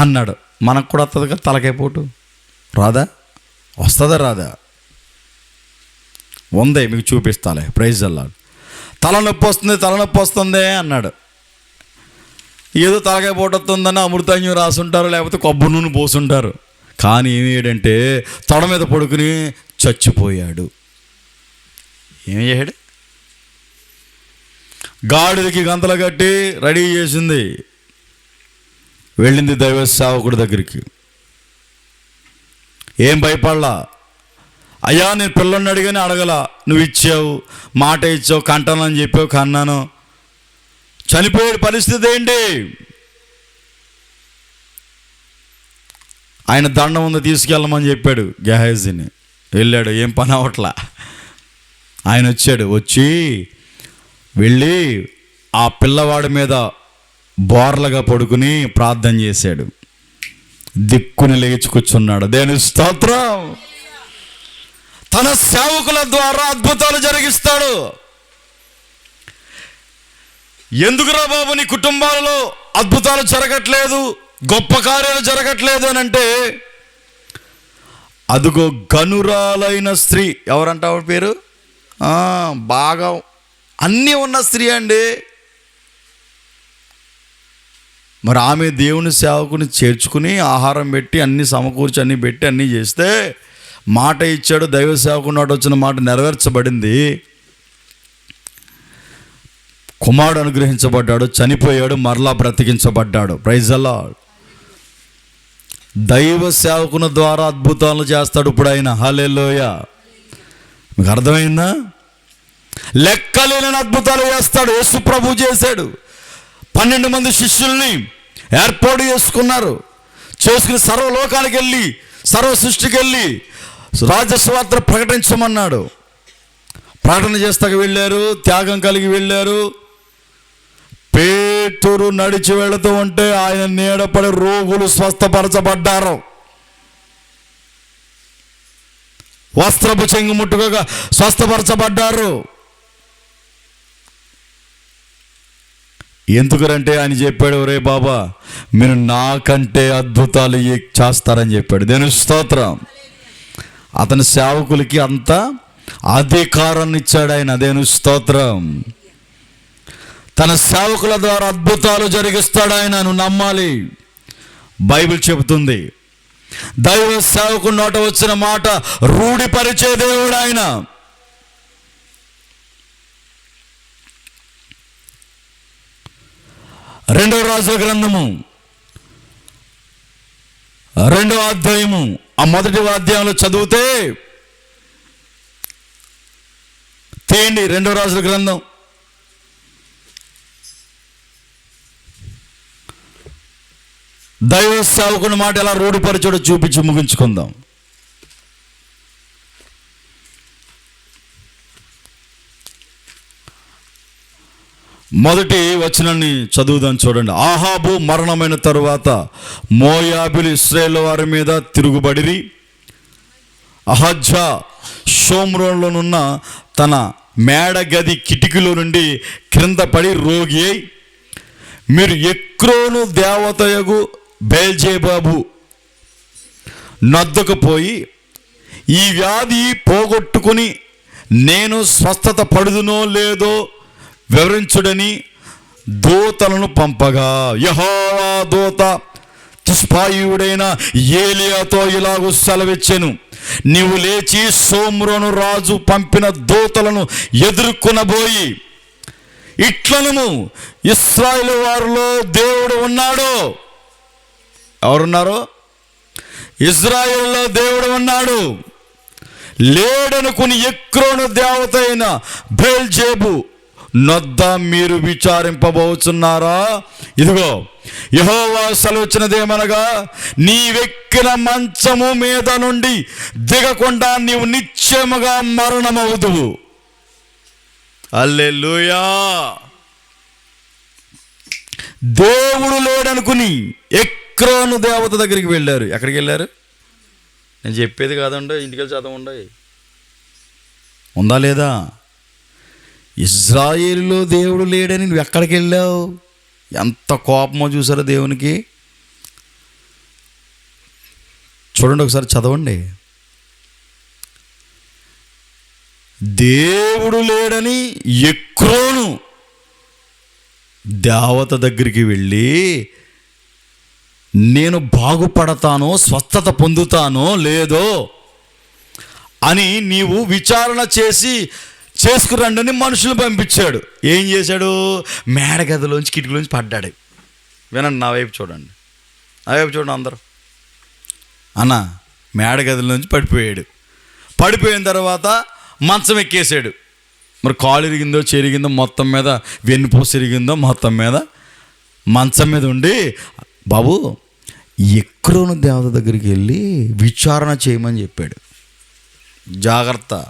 అన్నాడు. మనకు కూడా వస్తుంది కదా తలకైపోటు రాదా వస్తుందా రాదా ఉందే మీకు చూపిస్తాలే. ప్రైజ్ అల్లాడు తలనొప్పి వస్తుంది తలనొప్పి వస్తుంది అన్నాడు. ఏదో తలకాయ పోటొస్తుందని అమృతాంజం రాసుంటారు లేకపోతే కొబ్బరి నూనె పోసుంటారు. కానీ ఏమయ్యాడంటే తొడ మీద పడుకుని చచ్చిపోయాడు. ఏం చేయడు? గాడిదకి గంతలు కట్టి రెడీ చేసింది. వెళ్ళింది దైవ సేవకుడి దగ్గరికి. ఏం భయపడలా? అయ్యా నేను పిల్లల్ని అడిగానే అడగల. నువ్వు ఇచ్చావు మాట ఇచ్చావు కంటానని చెప్పావు కన్నాను. చనిపోయే పరిస్థితి ఏంటి? ఆయన దండం ఉంది తీసుకెళ్ళమని చెప్పాడు గెహాజీని. వెళ్ళాడు ఏం పని అవట్లా ఆయన వచ్చాడు వచ్చి వెళ్ళి ఆ పిల్లవాడి మీద బోర్లగా పడుకుని ప్రార్థన చేశాడు. దిక్కుని లేచి కూర్చున్నాడు. దేని స్తోత్రం. తన సేవకుల ద్వారా అద్భుతాలు జరిగిస్తాడు. ఎందుకురా బాబు నీ కుటుంబాలలో అద్భుతాలు జరగట్లేదు? గొప్ప కార్యాలు జరగట్లేదు అని అంటే అదిగో గనురాలైన స్త్రీ. ఎవరంట పేరు? బాగా అన్నీ ఉన్న స్త్రీ అండి. మరి ఆమె దేవుని సేవకుని చేర్చుకుని ఆహారం పెట్టి అన్ని సమకూర్చి అన్ని పెట్టి అన్నీ చేస్తే మాట ఇచ్చాడు దైవ సేవకుని నాటి వచ్చిన మాట నెరవేర్చబడింది. కుమారుడు అనుగ్రహించబడ్డాడు చనిపోయాడు మరలా బ్రతికించబడ్డాడు. ప్రైజ్ అలా దైవ సేవకుని ద్వారా అద్భుతాలు చేస్తాడు ఇప్పుడు ఆయన. హలెలోయ మీకు అర్థమైందా? లెక్కలేని అద్భుతాలు చేస్తాడు. యేసు ప్రభు చేశాడు. పన్నెండు మంది శిష్యుల్ని ఏర్పాటు చేసుకున్నారు. చేసుకుని సర్వలోకానికి వెళ్ళి సర్వ సృష్టికి వెళ్ళి రాజస్వార్త ప్రకటించమన్నాడు. ప్రకటన చేస్తాక వెళ్ళారు త్యాగం కలిగి వెళ్ళారు. పేతురు నడిచి వెళుతూ ఉంటే ఆయన నీడపడి రోగులు స్వస్థపరచబడ్డారు. వస్త్రపు చెంగు ముట్టుకోగా స్వస్థపరచబడ్డారు. ఎందుకంటే ఆయన చెప్పాడు రే బాబా మీరు నాకంటే అద్భుతాలు చేస్తారని చెప్పాడు. దేని స్తోత్రం. అతని సేవకులకి అంత అధికారాన్ని ఇచ్చాడు ఆయన. దేని స్తోత్రం. తన సేవకుల ద్వారా అద్భుతాలు జరిగిస్తాడు ఆయన. నువ్వు నమ్మాలి. బైబిల్ చెబుతుంది దైవ సేవకు నోట వచ్చిన మాట రూఢిపరిచే దేవుడు ఆయన. రెండవ రాజుల గ్రంథము. రెండవ అధ్యాయము. ఆ మొదటి అధ్యాయంలో చదివితే తీయండి రెండవ రాజుల గ్రంథం. దైవ సేవకుని మాట ఎలా రూఢిపరచడో చూపించి ముగించుకుందాం. మొదటి వచనాన్ని చదువుదాం చూడండి. ఆహాబు మరణమైన తరువాత మోయాబులు ఇస్రాయేల్ వారి మీద తిరుగుబడిరి. అహజ్జా షోమ్రోన్లోనున్న తన మేడ గది కిటికీలో నుండి క్రింద పడి రోగి అయి మీరు ఎక్రోను దేవతయగు బేల్జేబాబు నద్దుకుపోయి ఈ వ్యాధి పోగొట్టుకుని నేను స్వస్థత పడుదునో లేదో వివరించుడని దూతలను పంపగా. యహోవా దూత తిష్పాయుడైన ఏలియాతో ఇలాగూ సెలవిచ్చెను. నీవు లేచి సోమ్రోను రాజు పంపిన దూతలను ఎదుర్కొనబోయి ఇట్లనము ఇస్రాయిల్ వారిలో దేవుడు ఉన్నాడు. ఎవరున్నారు? ఇజ్రాయిల్లో దేవుడు ఉన్నాడు. లేడనుకుని ఎక్రోను దేవత అయిన బేల్జేబు నొద్ద మీరు విచారింపబోచున్నారా? ఇదిగో యహోవా సెలవుచ్చినదేమనగా నీవెక్కిన మంచము మీద నుండి దిగకుండా నీవు నిత్యముగా మరణమవుదువు. అల్లెలుయా దేవుడు లేడనుకుని ఎక్రోను దేవత దగ్గరికి వెళ్ళారు. ఎక్కడికి వెళ్ళారు నేను చెప్పేది కాదండి ఇంటికి వెళ్ళి చదవండి. ఉందా లేదా? ఇజ్రాయేలులో దేవుడు లేడని నువ్వు ఎక్కడికి వెళ్ళావు? ఎంత కోపమో చూసారా దేవునికి? చూడండి ఒకసారి చదవండి. దేవుడు లేడని ఎక్రోను దేవత దగ్గరికి వెళ్ళి నేను బాగుపడతానో స్వస్థత పొందుతానో లేదో అని నీవు విచారణ చేసి చేసుకురండని మనుషులు పంపించాడు. ఏం చేశాడు? మేడ గదిలోంచి కిటికీలోంచి పడ్డాడు. వినండి నా వైపు చూడండి. నా వైపు చూడండి అందరూ. అన్న మేడ గదిలోంచి పడిపోయాడు. పడిపోయిన తర్వాత మంచం ఎక్కేసాడు మరి కాలు ఇరిగిందో చెరిగిందో మొత్తం మీద వెన్నుపూస ఇరిగిందో మొత్తం మీద మంచం మీద ఉండి బాబు ఎక్కడోను దేవత దగ్గరికి వెళ్ళి విచారణ చేయమని చెప్పాడు. జాగ్రత్త.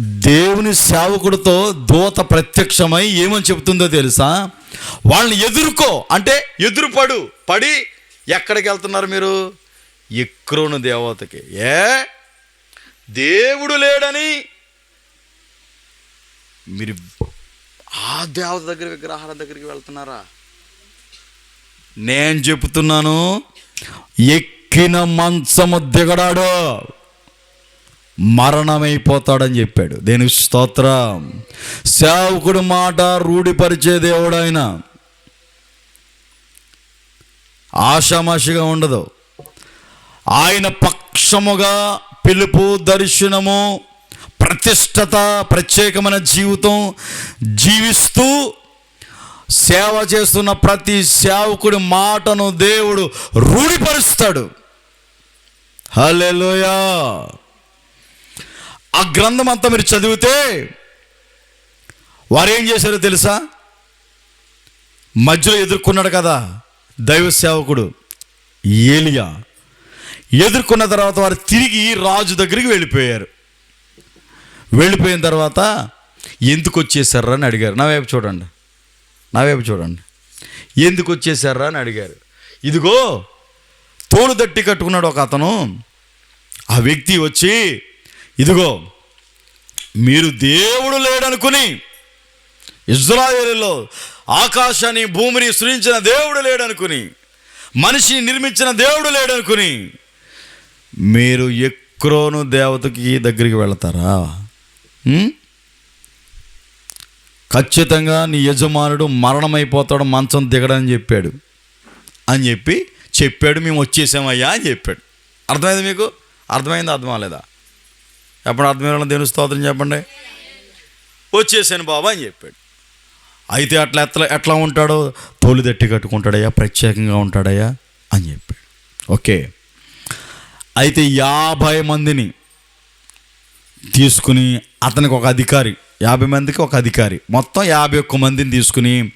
దేవుని సేవకుడితో దూత ప్రత్యక్షమై ఏమని చెబుతుందో తెలుసా? వాళ్ళని ఎదుర్కో. అంటే ఎదురుపడు. పడి ఎక్కడికి వెళ్తున్నారు మీరు? ఎక్రోను దేవతకి. ఏ? దేవుడు లేడని మీరు ఆ దేవత దగ్గర విగ్రహాల దగ్గరికి వెళ్తున్నారా? నేను చెప్తున్నాను ఎక్కిన మంచము దిగడాడు. మరణమైపోతాడని చెప్పాడు. దేనికి స్తోత్రం. సేవకుడు మాట రూఢిపరిచే దేవుడు ఆయన ఆషామాషిగా ఉండదు. ఆయన పక్షముగా పిలుపు దర్శనము ప్రతిష్టత ప్రత్యేకమైన జీవితం జీవిస్తూ సేవ చేస్తున్న ప్రతి సేవకుడి మాటను దేవుడు రూఢిపరుస్తాడు. హల్లెలూయా! ఆ గ్రంథం అంతా మీరు చదివితే వారు ఏం చేశారో తెలుసా? మధ్యలో ఎదుర్కొన్నాడు కదా దైవ సేవకుడు ఏలియా. ఎదుర్కొన్న తర్వాత వారు తిరిగి రాజు దగ్గరికి వెళ్ళిపోయారు. వెళ్ళిపోయిన తర్వాత ఎందుకు వచ్చేసారా అని అడిగారు. నా వైపు చూడండి. నా వైపు చూడండి. ఎందుకు వచ్చేసారా అని అడిగారు. ఇదిగో తోలు దట్టి కట్టుకున్నాడు ఒక అతను. ఆ వ్యక్తి వచ్చి ఇదిగో మీరు దేవుడు లేడనుకుని ఇజ్రాయేలులో ఆకాశాన్ని భూమిని సృజించిన దేవుడు లేడనుకుని మనిషిని నిర్మించిన దేవుడు లేడనుకుని మీరు ఎక్రోను దేవతకి దగ్గరికి వెళతారా? ఖచ్చితంగా నీ యజమానుడు మరణమైపోతాడు మంచం దిగడని చెప్పాడు. అని చెప్పి చెప్పాడు మేము వచ్చేసామయ్యా అని చెప్పాడు. అర్థమైంది మీకు? అర్థమైంది అర్థం అవ్వలేదా ఎప్పుడు అర్థమైన దేవుని స్తోత్రం చెప్పండి. వచ్చేసాను బాబా అని చెప్పాడు. అయితే అట్లా ఎట్లా ఎట్లా ఉంటాడో? తోలు దట్టి కట్టుకుంటాడయ్యా ప్రత్యేకంగా ఉంటాడయ్యా అని చెప్పాడు. ఓకే. అయితే యాభై మందిని తీసుకుని అతనికి ఒక అధికారి యాభై మందికి ఒక అధికారి మొత్తం యాభై ఒక్క మందిని తీసుకుని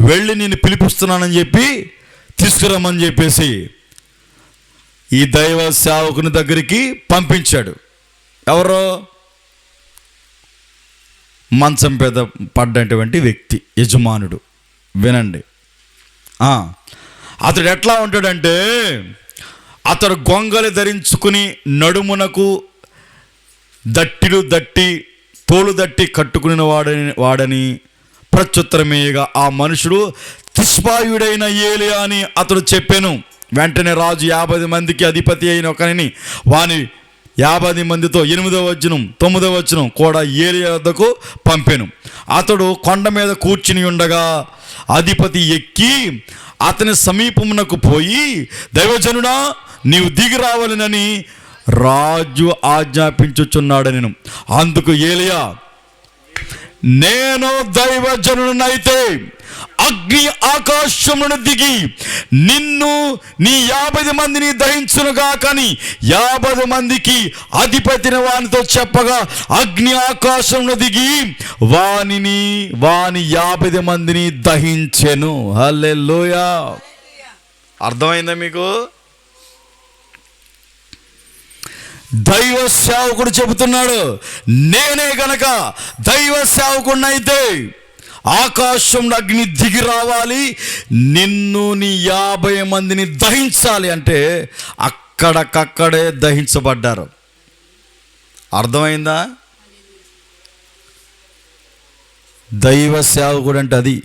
వెళ్ళి నేను పిలిపిస్తున్నానని చెప్పి తీసుకురమ్మని చెప్పేసి ఈ దైవ సేవకుని దగ్గరికి పంపించాడు. ఎవరో? మంచం పెద్ద పడ్డటువంటి వ్యక్తి యజమానుడు. వినండి. అతడు ఎట్లా ఉంటాడంటే అతడు గొంగలి ధరించుకుని నడుమునకు దట్టిలు దట్టి తోలు దట్టి కట్టుకుని వాడని వాడని ప్రత్యుత్తరమేయగా ఆ మనుషుడు తిష్పాయుడైన ఏలి అని అతడు చెప్పాను. వెంటనే రాజు యాభై మందికి అధిపతి అయిన ఒకరిని వాని యాభై మందితో ఎనిమిదవ వచనం తొమ్మిదవ వచనం కూడా ఏలియా వద్దకు పంపాను. అతడు కొండ మీద కూర్చుని ఉండగా అధిపతి ఎక్కి అతని సమీపమునకు పోయి దైవజనుడా నీవు దిగి రావాలనని రాజు ఆజ్ఞాపించుచున్నాడు నేను అందుకు ఏలియా నేను దైవజనునైతే అగ్ని ఆకాశమును దిగి నిన్ను నీ యాభై మందిని దహించునుగా కానీ యాభై మందికి అధిపతిని వానితో చెప్పగా అగ్ని ఆకాశమును దిగి వానిని వాని యాభై మందిని దహించెను. హల్లెలూయా. అర్థమైందా మీకు? దైవ సేవకుడు చెబుతున్నాడు నేనే గనక దైవ సేవకుడినైతే ఆకాశం అగ్ని దిగి రావాలి నిన్ను నీ యాభై మందిని దహించాలి అంటే అక్కడకక్కడే దహించబడ్డారు. అర్థమైందా? దైవ సేవకుడు అంటే అది.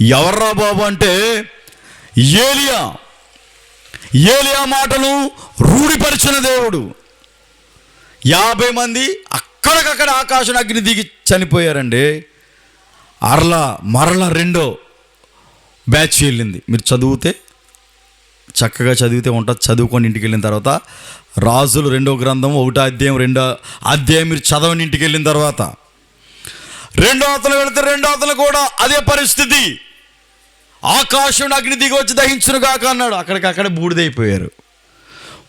ఎవర్రా బాబు అంటే ఏలియా. ఏలియా మాటను రూఢిపరిచిన దేవుడు. యాభై మంది అక్కడికక్కడ ఆకాశం అగ్ని దిగి చనిపోయారండి. అరలా మరలా రెండో బ్యాచ్ వెళ్ళింది. మీరు చదివితే చక్కగా చదివితే ఉంటుంది. చదువుకొని ఇంటికి వెళ్ళిన తర్వాత రాజులు రెండో గ్రంథం ఒకటో అధ్యాయం రెండో అధ్యాయం మీరు చదవని ఇంటికి వెళ్ళిన తర్వాత. రెండో అతను వెళితే రెండో అతను కూడా అదే పరిస్థితి. ఆకాశం అగ్ని దిగి వచ్చి దహించును కాక అన్నాడు. అక్కడికక్కడే బూడిదైపోయారు.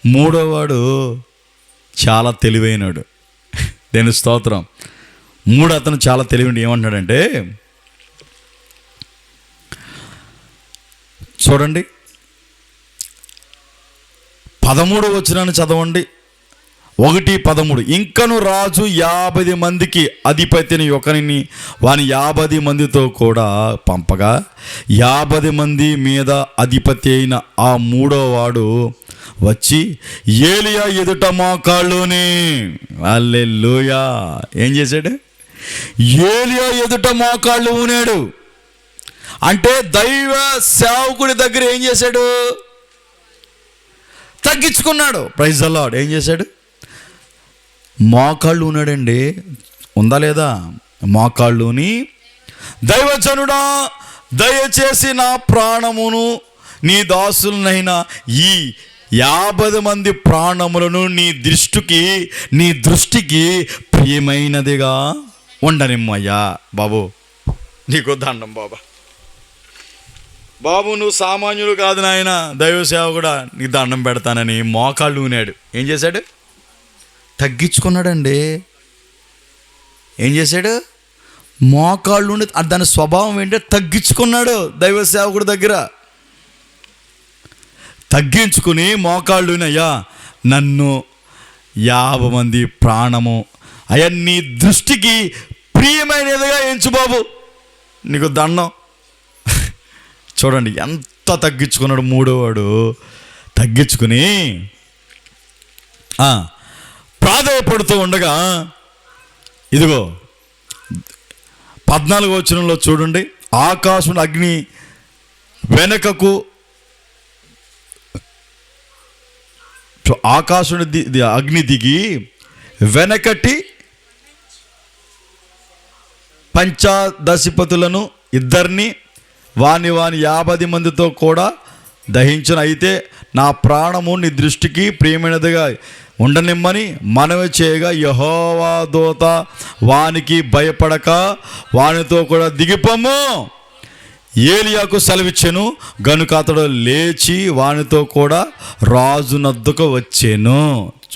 మూడోవాడు చాలా తెలివైనడు. దేని స్తోత్రం. మూడు అతను చాలా తెలివిండి ఏమంటాడంటే చూడండి పదమూడు వచ్చినాను చదవండి. ఒకటి పదమూడు ఇంకను రాజు యాభై మందికి అధిపతిని ఒకరిని వాని యాభై మందితో కూడా పంపగా యాభై మంది మీద అధిపతి అయిన ఆ మూడోవాడు వచ్చి ఏలియా ఎదుట మోకాళ్ళుని అల్లెల్లుయా ఏం చేశాడు? ఏలియా ఎదుట మోకాళ్ళు ఊనాడు. అంటే దైవ సేవకుడి దగ్గర ఏం చేశాడు? తగ్గించుకున్నాడు. ప్రైజ్ అల్లాడ్ ఏం చేశాడు? మోకాళ్ళు ఉన్నాడండి ఉందా లేదా? మోకాళ్ళుని దైవజనుడా దయచేసి నా ప్రాణమును నీ దాసులనైనా ఈ యాభై మంది ప్రాణములను నీ దృష్టికి నీ దృష్టికి ప్రియమైనదిగా ఉండనిమ్మయ్యా బాబు నీకు దండం బాబా. బాబు నువ్వు సామాన్యుడు కాదు నాయన. దైవ సేవ కూడా నీకు దండం పెడతానని మోకాళ్ళు ఊనాడు ఏం చేశాడు? తగ్గించుకున్నాడండి. ఏం చేశాడు? మోకాళ్ళు ఉండి దాని స్వభావం ఏంటంటే తగ్గించుకున్నాడు దైవ సేవకుడి దగ్గర. తగ్గించుకుని మోకాళ్ళునయ్యా నన్ను యాభై మంది ప్రాణము అవన్నీ దృష్టికి ప్రియమైనదిగా ఎంచు బాబు? నీకు దండం. చూడండి ఎంత తగ్గించుకున్నాడు మూడోవాడు. తగ్గించుకుని ప్రాధాయపడుతూ ఉండగా ఇదిగో పద్నాలుగు వచనంలో చూడండి ఆకాశం అగ్ని వెనకకు చూ- అగ్ని దిగి వెనకటి పంచాదశిపతులను ఇద్దరిని వాని వాని యాభై మందితో కూడా దహించిన. అయితే నా ప్రాణము నీ దృష్టికి ప్రియమైనదిగా ఉండనిమ్మని మనవి చేయగా యహోవా దూత వానికి భయపడక వానితో కూడా దిగిపోము ఏలియాకు సెలవిచ్చాను గనుక అతడు లేచి వానితో కూడా రాజు నద్దుకు వచ్చాను.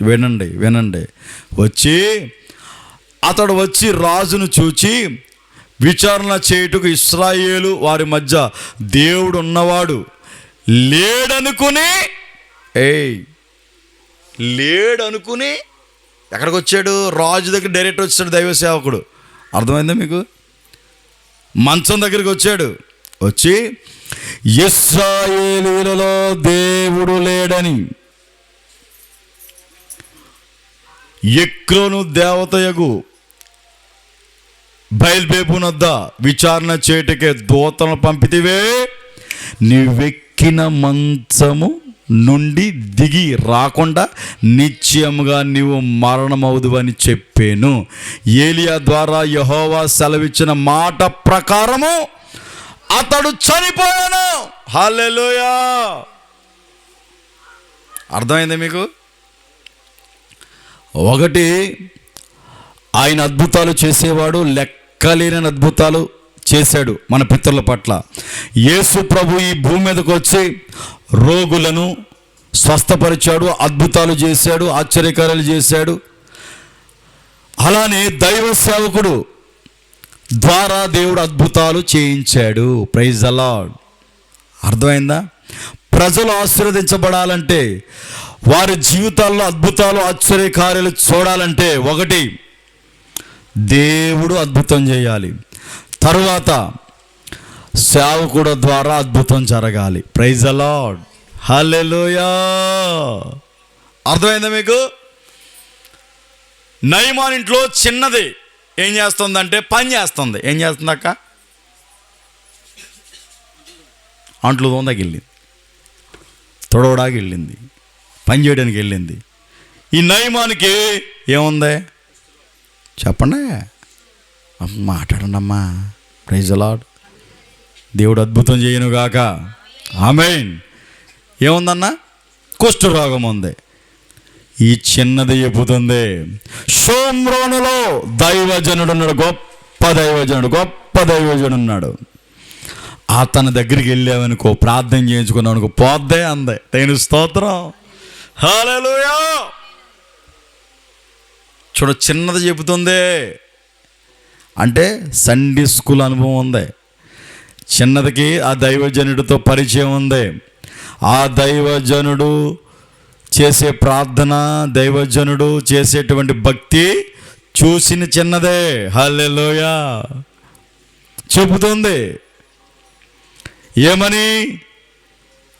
వినండి వినండి. వచ్చి అతడు వచ్చి రాజును చూచి విచారణ చేయుటకు ఇస్రాయేలు వారి మధ్య దేవుడు ఉన్నవాడు లేడనుకుని ఏయ్ లేడనుకుని ఎక్కడికి వచ్చాడు రాజు దగ్గర డైరెక్ట్ వచ్చాడు దైవ సేవకుడు. అర్థమైందా మీకు? మంచం దగ్గరికి వచ్చాడు. వచ్చి ఇస్రాయేలీలలో దేవుడు లేడని ఎక్రోను దేవతయగు బయలుపేపునొద్ద విచారణ చేయుటకే దూతను పంపితివే. నీవెక్కిన మంచము నుండి దిగి రాకుండా నిశ్చయముగా నీవు మరణమవుదు అని చెప్పాను. ఏలియా ద్వారా యహోవా సెలవిచ్చిన మాట ప్రకారము అతడు చనిపోయాను. హల్లెలూయా! అర్థమైంది మీకు? ఒకటి ఆయన అద్భుతాలు చేసేవాడు లెక్క లెక్కలేని అద్భుతాలు చేశాడు మన పితరుల పట్ల. యేసు ప్రభు ఈ భూమి మీదకు వచ్చి రోగులను స్వస్థపరిచాడు అద్భుతాలు చేశాడు ఆశ్చర్యకార్యాలు చేశాడు. అలానే దైవ సేవకుడు ద్వారా దేవుడు అద్భుతాలు చేయించాడు. ప్రైజ్ అలాడ్ అర్థమైందా? ప్రజలు ఆశీర్వదించబడాలంటే వారి జీవితాల్లో అద్భుతాలు ఆశ్చర్యకార్యాలు చూడాలంటే ఒకటి దేవుడు అద్భుతం చేయాలి. తరువాత సేవకుడు ద్వారా అద్భుతం జరగాలి. ప్రైజ్ అలాడ్ హలెలుయా అర్థమైందా మీకు? నయమాన్ ఇంట్లో చిన్నది ఏం చేస్తుందంటే పని చేస్తుంది. ఏం చేస్తుంది అక్క? అంట్లు వెళ్ళింది తొడవడానికి వెళ్ళింది పని చేయడానికి వెళ్ళింది ఈ నయమానికి ఏముంది? చెప్పండి. మాట్లాడండమ్మా. మాట్లాడండి అమ్మా ప్రైజ్ అలాడ్ దేవుడు అద్భుతం చేయను గాక. ఆమెన్ ఏముందన్నా? కుష్ఠరోగం ఉంది. ఈ చిన్నది చెబుతుంది. సోమ్రోనులో దైవజనుడు ఉన్నాడు గొప్ప దైవజనుడు గొప్ప దైవజనుడు ఉన్నాడు అతని దగ్గరికి వెళ్ళావనుకో ప్రార్థన చేయించుకున్నావు అనుకో పోద్దే అందే. తేను స్తోత్రం. హలో చూడ చిన్నది చెబుతుంది. అంటే సండే స్కూల్ అనుభవం ఉంది. చిన్నదికి ఆ దైవజనుడితో పరిచయం ఉంది. ఆ దైవజనుడు చేసే ప్రార్థన దైవజనుడు చేసేటువంటి భక్తి చూసిన చిన్నదే. హల్లెలోయ. చెబుతుంది. ఏమని?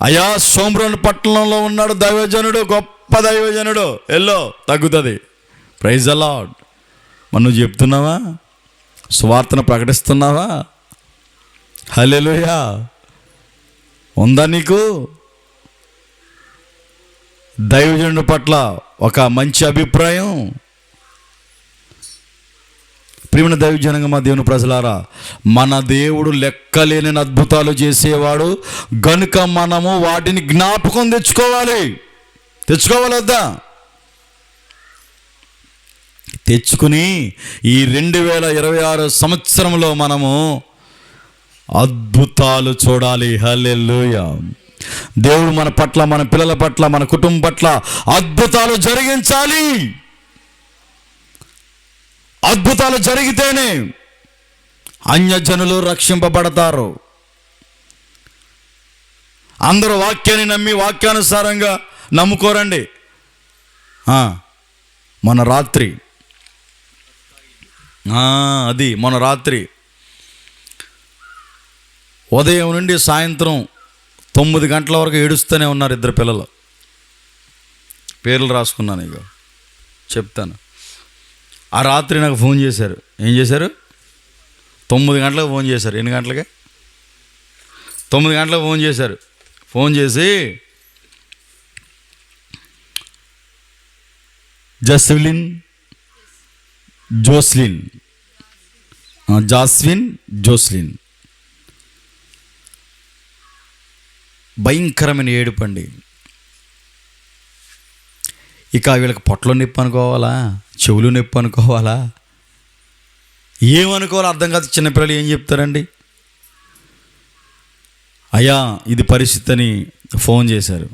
అయా సోమరోని పట్టణంలో ఉన్నాడు దైవజనుడు గొప్ప దైవజనుడు. ఎల్లో తగ్గుతుంది. ప్రైజ్ అలాడ్ మనం చెప్తున్నావా? సువార్తను ప్రకటిస్తున్నావా? హలేలుయా ఉందా నీకు? దైవజనుడి పట్ల ఒక మంచి అభిప్రాయం. ప్రియమైన దైవజనంగా మా దేవుని ప్రజలారా మన దేవుడు లెక్కలేని అద్భుతాలు చేసేవాడు గనుక మనము వాటిని జ్ఞాపకం తెచ్చుకోవాలి. తెచ్చుకోవాలి వద్దా తెచ్చుకుని ఈ రెండు వేల ఇరవై ఆరు సంవత్సరంలో మనము అద్భుతాలు చూడాలి. హల్లెలూయ. దేవుడు మన పట్ల మన పిల్లల పట్ల మన కుటుంబం పట్ల అద్భుతాలు జరిగించాలి. అద్భుతాలు జరిగితేనే అన్యజనులు రక్షింపబడతారు. అందరూ వాక్యాన్ని నమ్మి వాక్యానుసారంగా నమ్ముకోరండి. మన రాత్రి అది మొన్న రాత్రి. ఉదయం నుండి సాయంత్రం తొమ్మిది గంటల వరకు ఏడుస్తూనే ఉన్నారు ఇద్దరు పిల్లలు. పేర్లు రాసుకున్నాను ఇక చెప్తాను. ఆ రాత్రి నాకు ఫోన్ చేశారు. ఏం చేశారు? తొమ్మిది గంటలకు ఫోన్ చేశారు. ఎన్ని గంటలకి? తొమ్మిది గంటలకు ఫోన్ చేశారు. ఫోన్ చేసి జస్విన్ జోస్లిన్. జాస్విన్ జోస్లిన్. భయంకరమైన ఏడుపండి ఇక వీళ్ళకి పొట్టలో నొప్పి అనుకోవాలా? చెవులు నొప్పి అనుకోవాలా? ఏమనుకోవాలో అర్థం కాదు. చిన్నపిల్లలు ఏం చెప్తారండి? అయ్యా ఇది పరిస్థితి అని ఫోన్ చేశారు.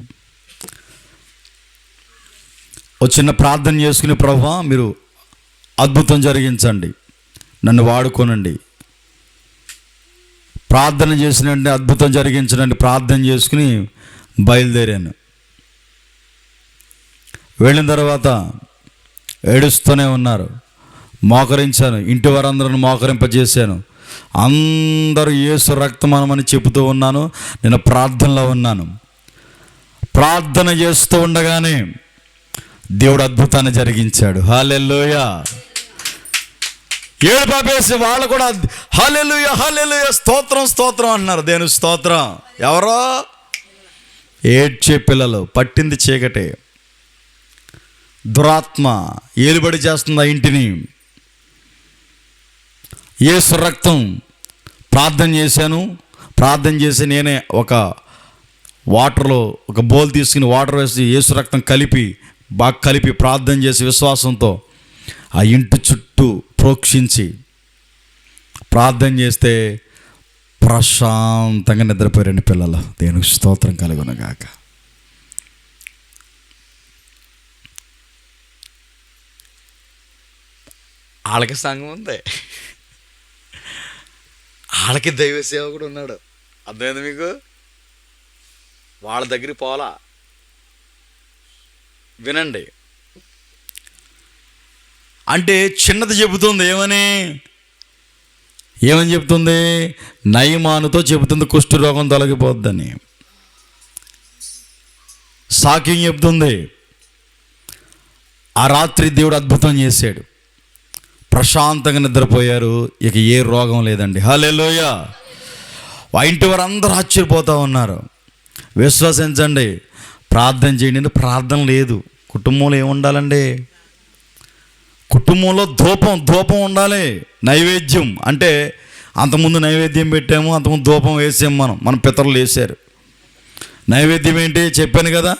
ఓ చిన్న ప్రార్థన చేసుకునే ప్రభా మీరు అద్భుతం జరిగించండి. నన్ను వాడుకోనండి. ప్రార్థన చేసినండి అద్భుతం జరిగించడండి ప్రార్థన చేసుకుని బయలుదేరాను. వెళ్ళిన తర్వాత ఏడుస్తూనే ఉన్నారు. మోకరించాను. ఇంటి వారందరూ మోకరింపజేశాను. అందరూ ఏసు రక్తమానమని చెబుతూ ఉన్నాను. నేను ప్రార్థనలో ఉన్నాను. ప్రార్థన చేస్తూ ఉండగానే దేవుడు అద్భుతాన్ని జరిగించాడు. హాలెల్లోయా! ఏడు పాపేసి వాళ్ళు కూడా హలెలుయ హలెలుయ స్తోత్రం స్తోత్రం అన్నారు దేని స్తోత్రం? ఎవరో? ఏడ్చే పిల్లలు పట్టింది చీకటి. దురాత్మ ఏలుబడి చేస్తుంది ఆ ఇంటిని. యేసు రక్తం ప్రార్థన చేశాను. ప్రార్థన చేసి నేనే ఒక వాటర్లో ఒక బౌల్ తీసుకుని వాటర్ వేసి యేసు రక్తం కలిపి బాగా కలిపి ప్రార్థన చేసి విశ్వాసంతో ఆ ఇంటి చుట్టూ ప్రోక్షించి ప్రార్థన చేస్తే ప్రశాంతంగా నిద్రపోయారండి పిల్లలు. దేనికి స్తోత్రం కలుగునగాక. వాళ్ళకి సంఘం ఉంది. వాళ్ళకి దైవ సేవకుడు ఉన్నాడు. అర్థమైంది మీకు? వాళ్ళ దగ్గరికి పోలా వినండి. అంటే చిన్నది చెబుతుంది ఏమని? ఏమని చెప్తుంది నయమానుతో చెబుతుంది కుష్ఠరోగం తొలగిపోద్దని. సాక్యం చెప్తుంది ఆ రాత్రి దేవుడు అద్భుతం చేశాడు. ప్రశాంతంగా నిద్రపోయారు ఇక ఏ రోగం లేదండి. హలేలోయ ఇంటి వారు అందరూ ఆశ్చర్యపోతూ ఉన్నారు. విశ్వసించండి ప్రార్థన చేయండి ప్రార్థన లేదు. కుటుంబంలో ఏముండాలండి? కుటుంబంలో ధూపం ధూపం ఉండాలి. నైవేద్యం. అంటే అంతకుముందు నైవేద్యం పెట్టాము అంతకుముందు ధూపం వేసాము మనం. మన పితరులు వేశారు. నైవేద్యం ఏంటి చెప్పాను కదా?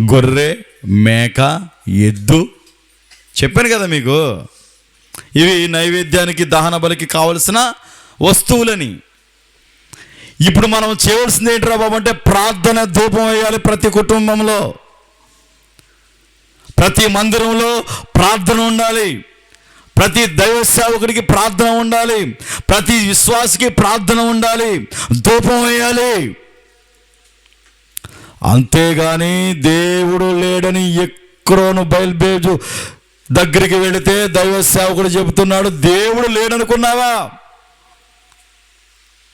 గొర్రె మేక ఎద్దు. చెప్పాను కదా మీకు? ఇవి నైవేద్యానికి దహన బలికి కావలసిన వస్తువులని. ఇప్పుడు మనం చేయవలసింది ఏంటి బాబు అంటే ప్రార్థన ధూపం వేయాలి ప్రతి కుటుంబంలో. ప్రతి మందిరంలో ప్రార్థన ఉండాలి. ప్రతి దైవ సేవకుడికి ప్రార్థన ఉండాలి. ప్రతి విశ్వాసికి ప్రార్థన ఉండాలి. ధూపం వేయాలి. అంతేగాని దేవుడు లేడని ఎక్కడోను బయలుబేజు దగ్గరికి వెళితే దైవ సేవకుడు చెబుతున్నాడు దేవుడు లేడనుకున్నావా?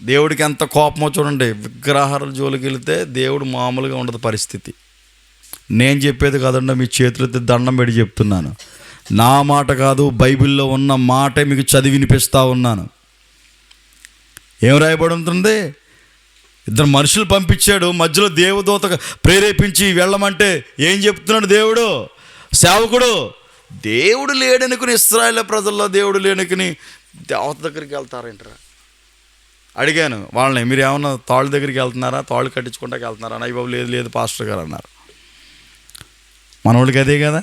దేవుడికి ఎంత కోపమో చూడండి విగ్రహాల జోలికి వెళితే దేవుడు మామూలుగా ఉండదు పరిస్థితి. నేను చెప్పేది కాదండి మీ చేతులతో దండం పెట్టి చెప్తున్నాను. నా మాట కాదు బైబిల్లో ఉన్న మాటే మీకు చదివి వినిపిస్తూ ఉన్నాను. ఏం రాయబడి ఉంటుంది ఇద్దరు మనుషులు పంపించాడు మధ్యలో దేవదూత ప్రేరేపించి వెళ్ళమంటే ఏం చెప్తున్నాడు దేవుడు? సేవకుడు దేవుడు లేడనుకుని ఇస్రాయేల్ ప్రజల్లో దేవుడు లేనుకుని దేవత దగ్గరికి వెళ్తారంటారా? అడిగాను వాళ్ళని మీరు ఏమన్నా తాళ్ళు దగ్గరికి వెళ్తున్నారా? తాళ్ళు కట్టించుకుంటాకి వెళ్తున్నారా? అయ్యి బాబు లేదు లేదు పాస్టర్ గారు అన్నారు. మనోడికి అదే కదా.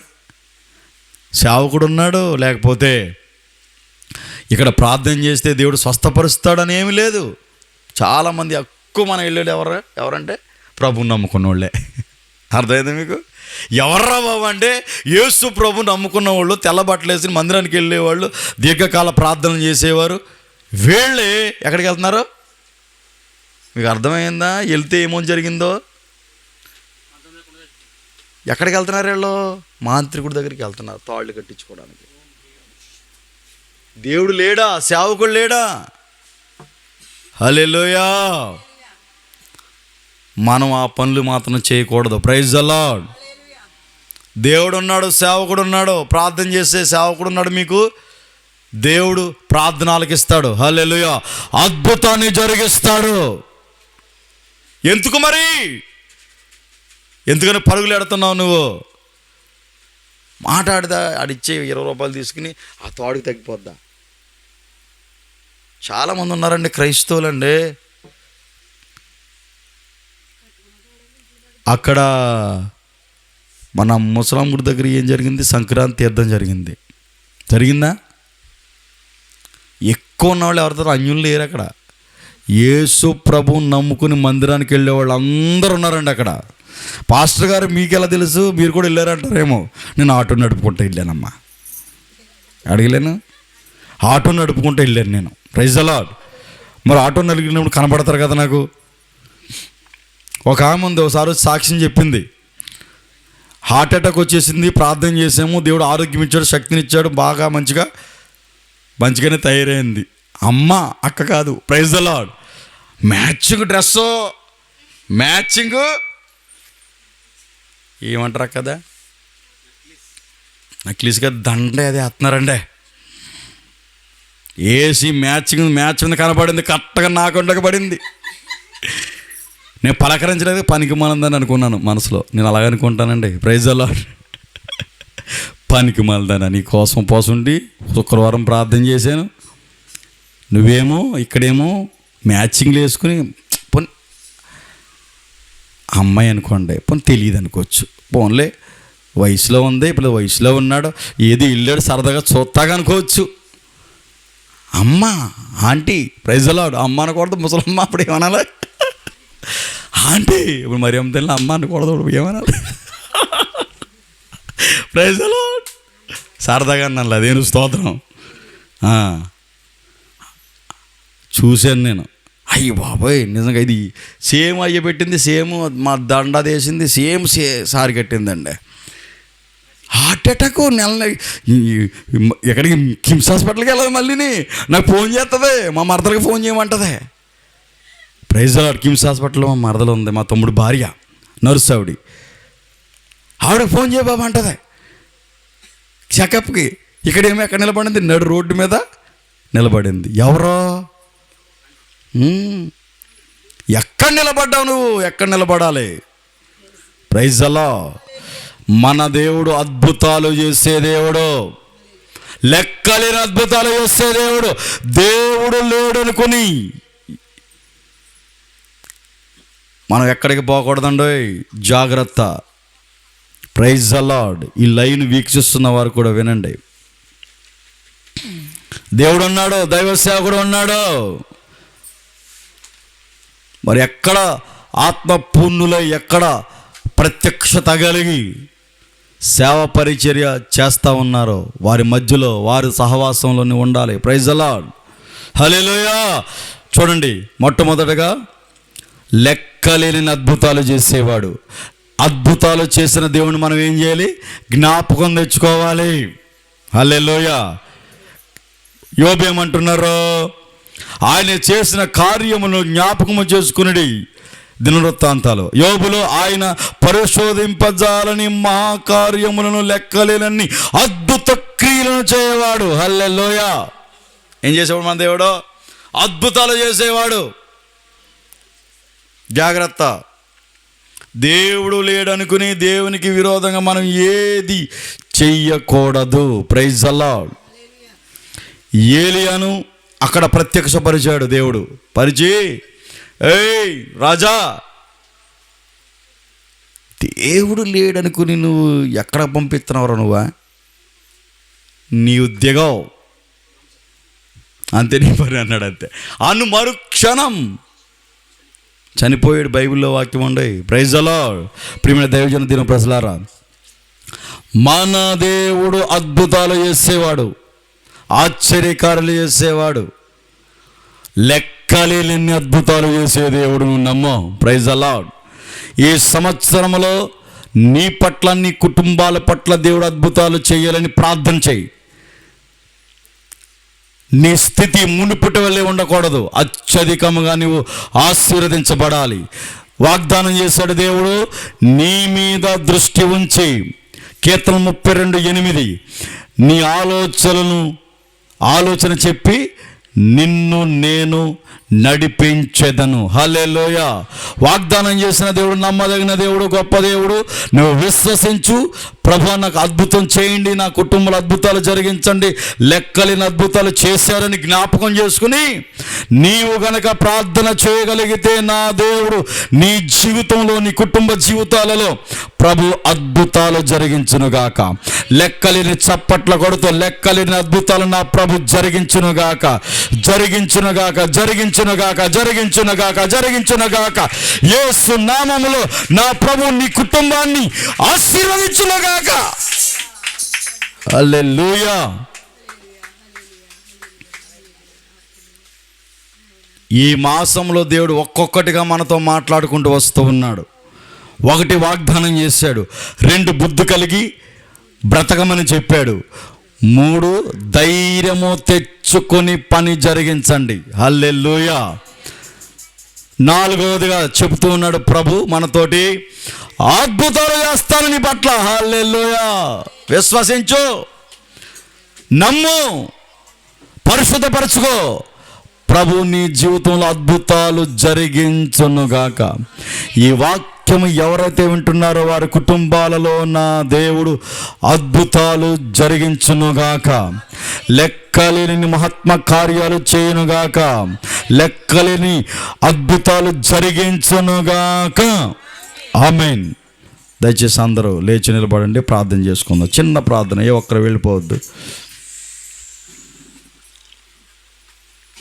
సేవకుడు ఉన్నాడు లేకపోతే ఇక్కడ ప్రార్థన చేస్తే దేవుడు స్వస్థపరుస్తాడని ఏమి లేదు. చాలామంది ఎక్కువ మన వెళ్ళాడు ఎవరు ఎవరంటే ప్రభు నమ్ముకున్న వాళ్ళే అర్థమైంది మీకు? ఎవర్రా బాబు అంటే యేసు ప్రభు నమ్ముకున్న వాళ్ళు తెల్ల మందిరానికి వెళ్ళేవాళ్ళు దీర్ఘకాల ప్రార్థన చేసేవారు. వీళ్ళే ఎక్కడికి వెళ్తున్నారు? మీకు అర్థమైందా? వెళ్తే ఏమో జరిగిందో? ఎక్కడికి వెళ్తున్నారు వీళ్ళు? మాంత్రికుడి దగ్గరికి వెళ్తున్నారు తాళ్ళు కట్టించుకోవడానికి. దేవుడు లేడా? సేవకుడు లేడా? హలెలోయా మనం ఆ పనులు మాత్రం చేయకూడదు. ప్రైజ్ అలాడ్ దేవుడు ఉన్నాడు సేవకుడు ఉన్నాడు. ప్రార్థన చేసే సేవకుడు ఉన్నాడు మీకు. దేవుడు ప్రార్థనలకు ఇస్తాడు. హలెలుయా అద్భుతాన్ని జరిగిస్తాడు. ఎందుకు మరి? ఎందుకని పరుగులు ఎడుతున్నావు నువ్వు? మాట్లాడదా? ఆడిచ్చే ఇరవై రూపాయలు తీసుకుని ఆ తోడుకి తగ్గిపోద్దా? చాలామంది ఉన్నారండి క్రైస్తవులండి. అక్కడ మన ముసలాం గుడి దగ్గర ఏం జరిగింది? సంక్రాంతి తీర్థం జరిగింది. జరిగిందా? ఎక్కువ ఉన్నవాళ్ళు ఎవరితో అన్యులు లేరు అక్కడ. యేసు ప్రభు నమ్ముకుని మందిరానికి వెళ్ళే వాళ్ళు అందరూ ఉన్నారండి అక్కడ. పాస్టర్ గారు మీకెలా తెలుసు? మీరు కూడా వెళ్ళారంటారేమో. నేను ఆటో నడుపుకుంటూ వెళ్ళానమ్మా. అడిగలేను? ఆటో నడుపుకుంటూ వెళ్ళాను నేను. ప్రైజ్ అలా మరి ఆటో నడిగినప్పుడు కనపడతారు కదా నాకు. ఒక ఆమె ఉంది ఒకసారి సాక్ష్యం చెప్పింది. హార్ట్ అటాక్ వచ్చేసింది ప్రార్థన చేసాము దేవుడు ఆరోగ్యం ఇచ్చాడు శక్తిని ఇచ్చాడు బాగా మంచిగా మంచిగానే తయారైంది. అమ్మ అక్క కాదు. Praise the lord matching dress matching ఏమంటారు కదా నక్లీస్గా దండే అది వేస్తున్నారండే ఏసీ మ్యాచింగ్ మ్యాచ్ మీద కనపడింది కరెక్ట్గా నాకుండక పడింది. నేను పలకరించలేదు పనికి మాలందని అనుకున్నాను మనసులో. నేను అలాగే అనుకుంటానండి. ప్రైజ్ అలా పనికి మాలదానా నీ కోసం పోసుండి శుక్రవారం ప్రార్థన చేశాను. నువ్వేమో ఇక్కడేమో మ్యాచింగ్లు వేసుకుని అమ్మాయి అనుకోండి పోనీ తెలియదు అనుకోవచ్చు. పోన్లే వయసులో ఉంది ఇప్పుడు వయసులో ఉన్నాడు ఏది వెళ్ళాడు సరదాగా చూస్తాగా అనుకోవచ్చు. అమ్మ ఆంటీ ప్రైజ్లాడు అమ్మ అనకూడదు ముసలమ్మ అప్పుడు ఏమనాలి? ఆంటీ ఇప్పుడు మరి ఏం తెలియదు అమ్మ అనకూడదు ఇప్పుడు ఏమనాలి? ప్రైజ్ సరదాగా అన్నాను అదేను స్తోత్రం? చూశాను నేను. అయ్యి బాబోయ్ నిజంగా ఇది సేమ్ అయ్య పెట్టింది సేమ్ మా దండ వేసింది సేమ్ సే సారి కట్టిందండి. హార్ట్ అటాక్ నెల ఎక్కడికి కిమ్స్ హాస్పిటల్కి వెళ్ళదు మళ్ళీని నాకు ఫోన్ చేస్తుంది మా మరదలకి ఫోన్ చేయమంటది. ప్రైజ్ కిమ్స్ హాస్పిటల్లో మా మరదలు ఉంది మా తమ్ముడు భార్య నర్స్ ఆవిడ. ఆవిడకి ఫోన్ చేయబాబు అంటది. చెకప్కి ఇక్కడేమో ఎక్కడ నిలబడింది నడు రోడ్డు మీద నిలబడింది. ఎవరో? ఎక్కడ నిలబడ్డావు నువ్వు? ఎక్కడ నిలబడాలి? ప్రైజ్ అలా మన దేవుడు అద్భుతాలు చేసే దేవుడు. లెక్కలేని అద్భుతాలు చేసే దేవుడు. దేవుడు లేడు అనుకుని. మనం ఎక్కడికి పోకూడదండి? జాగ్రత్త. ప్రైజ్ అలాడ్ ఈ లైన్ వీక్షిస్తున్న వారు కూడా వినండి. దేవుడు ఉన్నాడు దైవ సేవకుడు ఉన్నాడు. మరి ఎక్కడ ఆత్మపూర్ణులై ఎక్కడ ప్రత్యక్షత కలిగి సేవ పరిచర్య చేస్తూ ఉన్నారో వారి మధ్యలో వారి సహవాసంలోనే ఉండాలి. ప్రైజ్ అలాడ్ హలేలోయా చూడండి మొట్టమొదటగా లెక్కలేని అద్భుతాలు చేసేవాడు. అద్భుతాలు చేసిన దేవుని మనం ఏం చేయాలి? జ్ఞాపకం తెచ్చుకోవాలి. హల్లెలూయ యోబేమంటున్నారో ఆయన చేసిన కార్యమును జ్ఞాపకము చేసుకుని దినవృత్తాంతాలు. యోబులో ఆయన పరిశోధింపజాలని మహాకార్యములను లెక్కలేనన్ని అద్భుత క్రియలను చేయవాడు. హల్లెల్లోయ ఏం చేసేవాడు మన దేవుడు? అద్భుతాలు చేసేవాడు. జాగ్రత్త. దేవుడు లేడనుకుని దేవునికి విరోధంగా మనం ఏది చెయ్యకూడదు. ప్రైజ్ అల్లా ఏలియాను అక్కడ ప్రత్యక్షపరిచాడు దేవుడు. పరిచి ఏయ్ రాజా దేవుడు లేడనుకుని నువ్వు ఎక్కడ పంపిస్తున్నావు నువ్వా? నీవు దిగవు అంతే నీ పని అన్నాడు అంతే. అను మరుక్షణం చనిపోయాడు బైబిల్లో వాక్యం ఉండే ప్రైజ్ అలా ప్రియమైన దైవజన దిన ప్రజలారా మన దేవుడు అద్భుతాలు చేసేవాడు. ఆశ్చర్యకారులు చేసేవాడు. లెక్కలేని అద్భుతాలు చేసే దేవుడు నువ్వు నమ్మో. ప్రైజ్ అలాడ్ ఈ సంవత్సరంలో నీ పట్ల నీ కుటుంబాల పట్ల దేవుడు అద్భుతాలు చేయాలని ప్రార్థన చేయి. నీ స్థితి మునుపుటి వల్లే ఉండకూడదు. అత్యధికముగా నువ్వు ఆశీర్వదించబడాలి. వాగ్దానం చేశాడు దేవుడు నీ మీద దృష్టి ఉంచి. కీర్తన ముప్పై రెండు ఎనిమిది. నీ ఆలోచనలను ఆలోచన చెప్పి నిన్ను నేను నడిపించెదను. హలేలోయ వాగ్దానం చేసిన దేవుడు నమ్మదగిన దేవుడు గొప్ప దేవుడు నువ్వు విశ్వసించు. ప్రభు నాకు అద్భుతం చేయండి నా కుటుంబంలో అద్భుతాలు జరిగించండి. లెక్కలేని అద్భుతాలు చేశారని జ్ఞాపకం చేసుకుని నీవు గనక ప్రార్థన చేయగలిగితే నా దేవుడు నీ జీవితంలో నీ కుటుంబ జీవితాలలో ప్రభు అద్భుతాలు జరిగించునుగాక. లెక్కలేని చప్పట్ల కొడుతూ లెక్కలేని అద్భుతాలు నా ప్రభు జరిగించునుగాక. జరిగించునుగాక జరిగించునుగాక జరిగించునుగాక జరిగించునుగాక. యేసు నామములో నా ప్రభు నీ కుటుంబాన్ని ఆశీర్వదించునుగాక. హల్లెలూయా. ఈ మాసంలో దేవుడు ఒక్కొక్కటిగా మనతో మాట్లాడుకుంటూ వస్తూ ఉన్నాడు. ఒకటి వాగ్దానం చేశాడు. రెండు బుద్ధి కలిగి బ్రతకమని చెప్పాడు. మూడు ధైర్యము తెచ్చుకొని పని జరిగించండి. హల్లెలూయా. నాలుగవదిగా చెబుతూ ఉన్నాడు ప్రభు మనతోటి. అద్భుతాలు చేస్తాను నీ పట్ల. హల్లెలూయా. విశ్వసించు. నమ్ము. పరిశుద్ధపరచుకో. ప్రభు నీ జీవితంలో అద్భుతాలు జరిగించునుగాక. ఈ వాక్యము ఎవరైతే వింటున్నారో వారి కుటుంబాలలో నా దేవుడు అద్భుతాలు జరిగించునుగాక. లెక్కలేని మహాత్మ కార్యాలు చేయనుగాక లెక్కలేని అద్భుతాలు జరిగించనుగాక. ఆమెన్. దయచేసి అందరూ లేచి నిలబడండి ప్రార్థన చేసుకుందాం. చిన్న ప్రార్థన ఏ ఒక్కరు వెళ్ళిపోవద్దు.